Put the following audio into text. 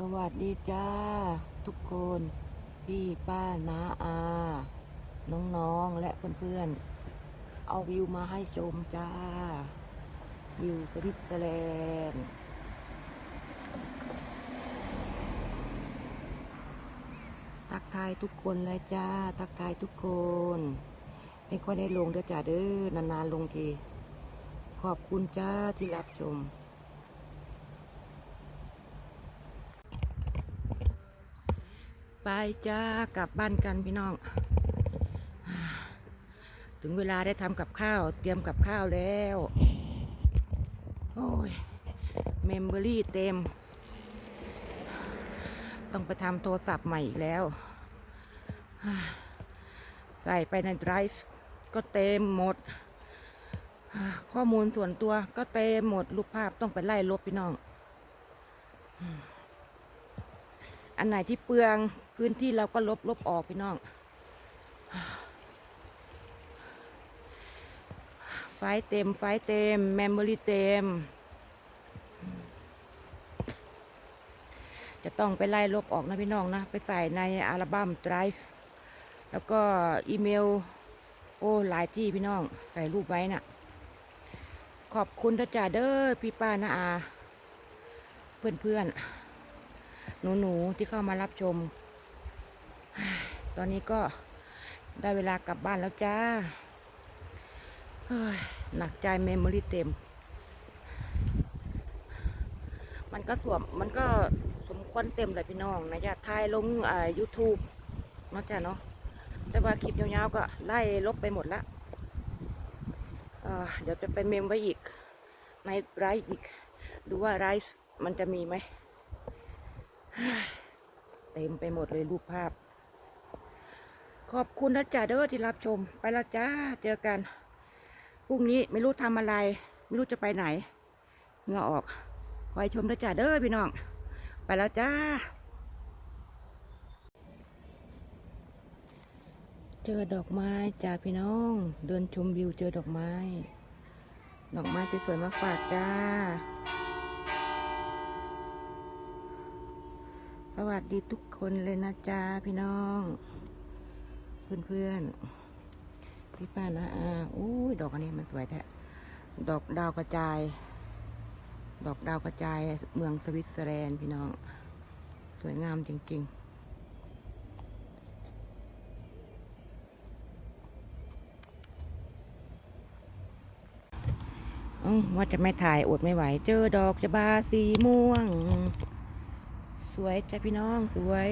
สวัสดีจ้า ทุกคน พี่ป้าน้าอา น้องๆและเพื่อนๆ เอาวิวมาให้ชมจ้า วิวสวิตเซอร์แลนด์ทักทายทุกคนเลยจ้า ทักทายทุกคน ไม่ค่อยได้ลงเด้อจ้าเด้อนานๆลงที ขอบคุณจ้าที่รับชม ไปจ้ากลับบ้านกันพี่น้อง ถึงเวลาได้ทำกับข้าว เตรียมกับข้าวแล้ว โอ้ย เมมโมรี่เต็ม ต้องไปทำโทรศัพท์ใหม่อีกแล้ว ใส่ไปในไดรฟ์ก็เต็มหมด ข้อมูลส่วนตัวก็เต็มหมดรูปภาพต้องไปไล่ลบพี่น้อง อ อันไหนที่เปลืองพื้นที่เราก็ลบลบออกพี่น้อง ไฟเต็มไฟเต็มเมมโมรี่เต็ม จะต้องไปไล่ลบออกนะพี่น้องนะ ไปใส่ในอัลบั้ม Drive แล้วก็อีเมล โอ้หลายที่พี่น้องใส่รูปไว้น่ะ ขอบคุณนจ่าเด้อพี่ป้านะอา เพื่อนเพื่อนๆ หนูๆที่เข้ามารับชม ตอนนี้ก็ได้เวลากลับบ้านแล้วจ้าหนักใจเมมโมรี่เต็ม มันก็สวมมันก็สมควรเต็มเลยพี่น้องนะจ๊ะถ่ายลงอ่า YouTube เนาะจ้ะเนาะ แต่ว่าคลิปยาวๆก็ไล่ลบไปหมดละเเดี๋ยวจะไปเมมไว้อีกในไรฟ์อีก ดูว่าไรฟ์มันจะมีไหม เต็มไปหมดเลยรูปภาพ ขอบคุณนะจ๊ะเด้อที่รับชม ไปล้วจ้า เจอกัน พรุ่งนี้ไม่รู้ทำอะไร ไม่รู้จะไปไหนเงื่ออก คอยชมนะจ๊ะเด้อพี่น้อง ไปแล้วจ้า เจอดอกไม้จ้าพี่น้อง เดินชมวิวเจอดอกไม้ ดอกไม้สวยๆมาฝากจ้า สวัสดีทุกคนเลยนะจ้าพี่น้อง เพื่อนๆพี่ป้านะอาอุ้ยดอกอันนี้มันสวยแท้ดอกดาวกระจาย ดอกดาวกระจายเมืองสวิตเซอร์แลนด์พี่น้อง สวยงามจริง ๆว่าจะไม่ถ่ายอดไม่ไหว เจอดอกจะบาสีม่วง สวยจ้ะพี่น้องสวย